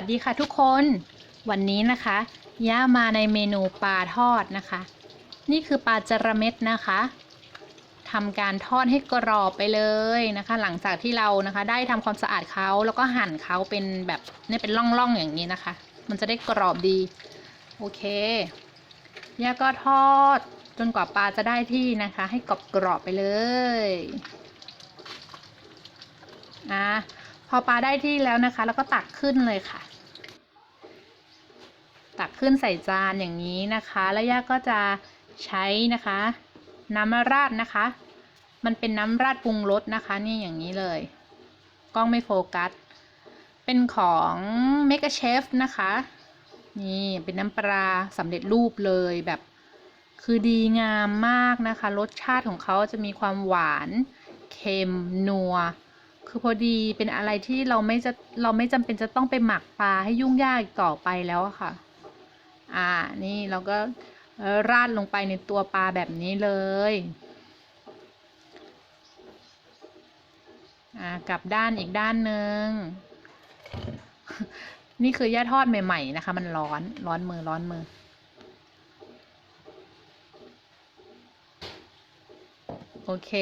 วัสดีค่ะทุกคน วันนี้นะคะย่ามาในเมนูปลาทอดนะคะ นี่คือปลาจระเม็ดนะคะทำการทอดให้กรอบไปเลยนะคะ หลังจากที่เรานะคะได้ทำความสะอาดเขาแล้วก็หั่นเขาเป็นแบบนี่เป็นร่องๆอย่างนี้นะคะ มันจะได้กรอบดีโอเคย่าก็ทอดจนกว่าปลาจะได้ที่นะคะ ให้กรอบๆไปเลยอะ พอปลาได้ที่แล้วนะคะ แล้วก็ตักขึ้นเลยค่ะ ตักขึ้นใส่จานอย่างนี้นะคะ แล้วย่าก็จะใช้นะคะ น้ำราดนะคะ มันเป็นน้ำราดปรุงรสนะคะ นี่อย่างนี้เลย กล้องไม่โฟกัส เป็นของ m e g a Chef นะคะ นี่เป็นน้ำปลาสำเร็จรูปเลยแบบคือดีงามมากนะคะ รสชาติของเขาจะมีความหวาน เค็ม นัว คือพอดีเป็นอะไรที่เราไม่จะเราไม่จำเป็นจะต้องไปหมักปลาให้ยุ่งยากต่อไปแล้วค่ะ อ่า นี่เราก็ราดลงไปในตัวปลาแบบนี้เลย อ่ากลับด้านอีกด้านหนึ่ง นี่คือย่าทอดใหม่ๆนะคะ มันร้อนร้อนมือร้อนมือโอเค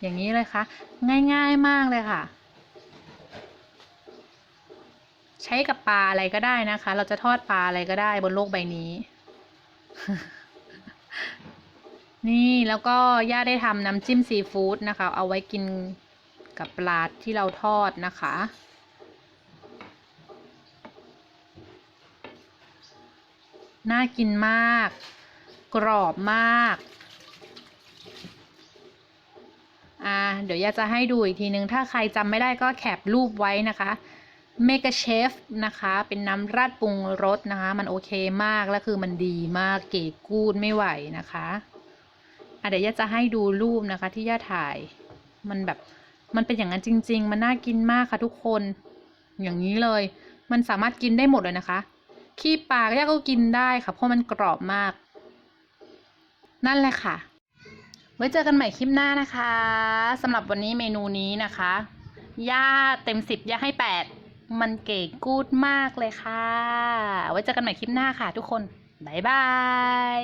อย่างนี้เลยค่ะ ง่ายๆมากเลยค่ะ ใช้กับปลาอะไรก็ได้นะคะ เราจะทอดปลาอะไรก็ได้บนโลกใบนี้ นี่แล้วก็ย่าได้ทำน้ำจิ้มซีฟู้ดนะคะ เอาไว้กินกับปลาที่เราทอดนะคะน่ากินมาก กรอบมาก อ่า เดี๋ยวยาจะให้ดูอีกทีนึง ถ้าใครจำไม่ได้ก็แคปรูปไว้นะคะ Mega Chef นะคะ เป็นน้ำราดปรุงรสนะคะ มันโอเคมาก และคือมันดีมากเก๋กูดไม่ไหวนะคะอะเดี๋ยวย่าจะให้ดูรูปนะคะ ที่ย่าถ่าย มันแบบ มันเป็นอย่างนั้นจริง ๆ มันน่ากินมากค่ะทุกคน อย่างนี้เลย มันสามารถกินได้หมดเลยนะคะ ขี้ปลาย่าก็กินได้ค่ะ เพราะมันกรอบมาก นั่นแหละค่ะ ไว้เจอกันใหม่คลิปหน้านะคะสำหรับวันนี้เมนูนี้นะคะย่าเต็มสิบย่าให้แปดมันเก๋กูดมากเลยค่ะ ไว้เจอกันใหม่คลิปหน้าค่ะทุกคน บ๊ายบาย